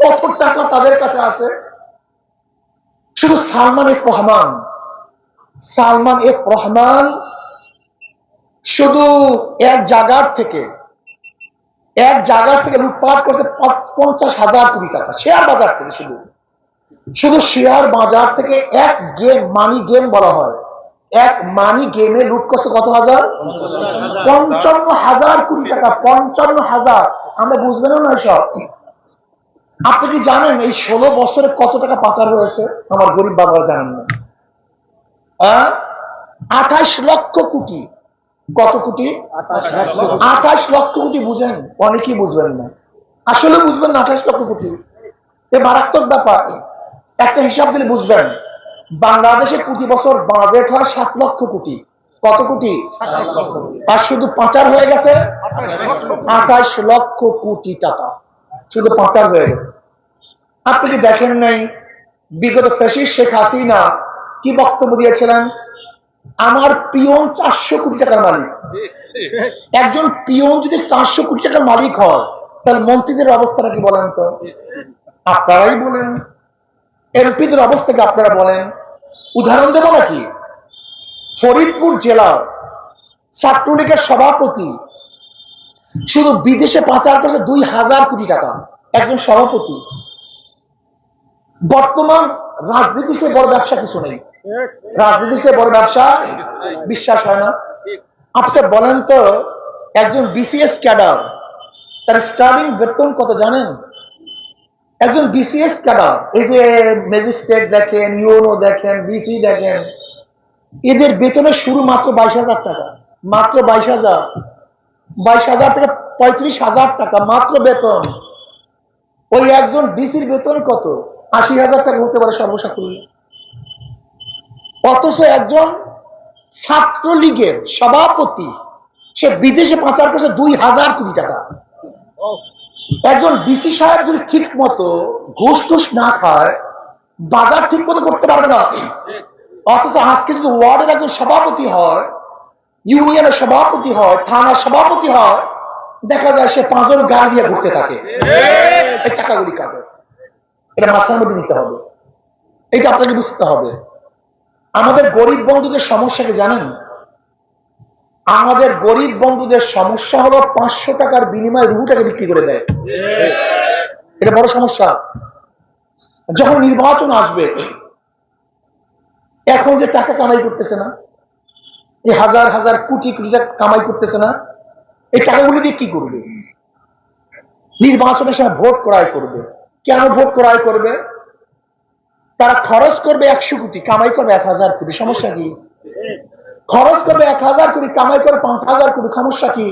কত টাকা তাদের কাছে আছে? শুধু সালমান এফ রহমান। সালমান এফ রহমান শুধু এক জায়গার থেকে এক জায়গার থেকে লুটপাট করছে পঞ্চাশ হাজার কোটি টাকা শেয়ার বাজার থেকে শুধু। শুধু শেয়ার বাজার থেকে এক গেম মানি গেম বলা হয়। এক মানি গেমে লুট করছে কত হাজার? পঞ্চান্ন হাজার। কোটি টাকা পঞ্চান্ন হাজার। আমরা বুঝবেন না সব আপনি কি জানেন এই ষোলো বছরে কত টাকা পাচার হয়েছে? আমার গরিব বাবারা জানেন না। আঠাশ লক্ষ কোটি। কত কোটি? আঠাশ লক্ষ কোটি বুঝেন, অনেকেই বুঝবেন না। আসলে বুঝবেন না আঠাশ লক্ষ কোটি। এ মারাত্মক ব্যাপার। একটা হিসাব দিলে বুঝবেন, বাংলাদেশে প্রতি বছর বাজেট হয় সাত লক্ষ কোটি। কত কোটি? আর শুধু পাচার হয়ে গেছে? আঠাশ লক্ষ কোটি টাকা। শুধু পাচার হয়ে গেছে। আপনি কি দেখেন নাই বিগত ফেসিস শেখ হাসিনা কি বক্তব্য দিয়েছিলেন? আমার পিয়ন চারশো কোটি টাকার মালিক। একজন পিয়ন যদি চারশো কোটি টাকার মালিক হয়, তাহলে মন্ত্রীদের অবস্থাটা কি বলেন তো? আপনারাই বলেন। এমপিদের অবস্থাকে আপনারা বলেন? উদাহরণ দেব নাকি? ফরিদপুর জেলার ছাত্রলীগের সভাপতি শুধু বিদেশে পাচার করছে দুই হাজার কোটি টাকা। একজন সভাপতি। বর্তমান রাজনীতি সে বড় ব্যবসা কিছু নেই। রাজনীতি সে বড় ব্যবসা বিশ্বাস হয় না। আপনি বলেন তো, একজন বিসিএস ক্যাডার, তার স্টার্টিং বেতন কত জানেন? একজন বিসিএস ক্যাডার, এই যে ম্যাজিস্ট্রেট দেখেন ইউনো দেখেন বিসি দেখেন, এদের বেতনের শুরু মাত্র বাইশ হাজার টাকা। মাত্র বাইশ হাজার। বাইশ হাজার থেকে পঁয়ত্রিশ হাজার টাকা, মাত্র বেতন। ওই একজন বিসির বেতন কত? আশি হাজার টাকা হতে পারে সর্বসাকুল্য। অথচ একজন ছাত্রলীগের সভাপতি, সে বিদেশে পাচার করছে দুই হাজার কোটি টাকা। একজন বিসি সাহেব যদি ঠিক মতো ঘুষ টুস না খায়, বাজার ঠিক মতো করতে পারবে না। অথচ আজকে যদি ওয়ার্ডের একজন সভাপতি হয় ইউনিয়নের সভাপতি হয় থানার সভাপতি হয় দেখা যায় সে পাঁচজন গাড়ি নিয়ে ঘুরতে থাকে। এই টাকাগুলি কাদের? এটা মাথার মধ্যে নিতে হবে। এটা আপনাকে বুঝতে হবে। আমাদের গরিব বন্ধুদের সমস্যা কি জানেন? আমাদের গরিব বন্ধুদের সমস্যা হলো পাঁচশো টাকার বিনিময়ে রুহুটাকে বিক্রি করে দেয়। এটা বড় সমস্যা। যখন নির্বাচন আসবে এখন যে টাকা কামাই করতেছে না এই হাজার হাজার কোটি কোটি টাকা কামাই করতেছে না, এই টাকাগুলো দিয়ে কি করবে? নির্বাচনের সময় ভোট ক্রয় করবে। কেন ভোট ক্রয় করবে? তারা খরচ করবে একশো কোটি, কামাই করবে এক হাজার কোটি, সমস্যা কি? খরচ করবে এক হাজার কোটি, কামাই করে পাঁচ হাজার কোটি, সমস্যা কি?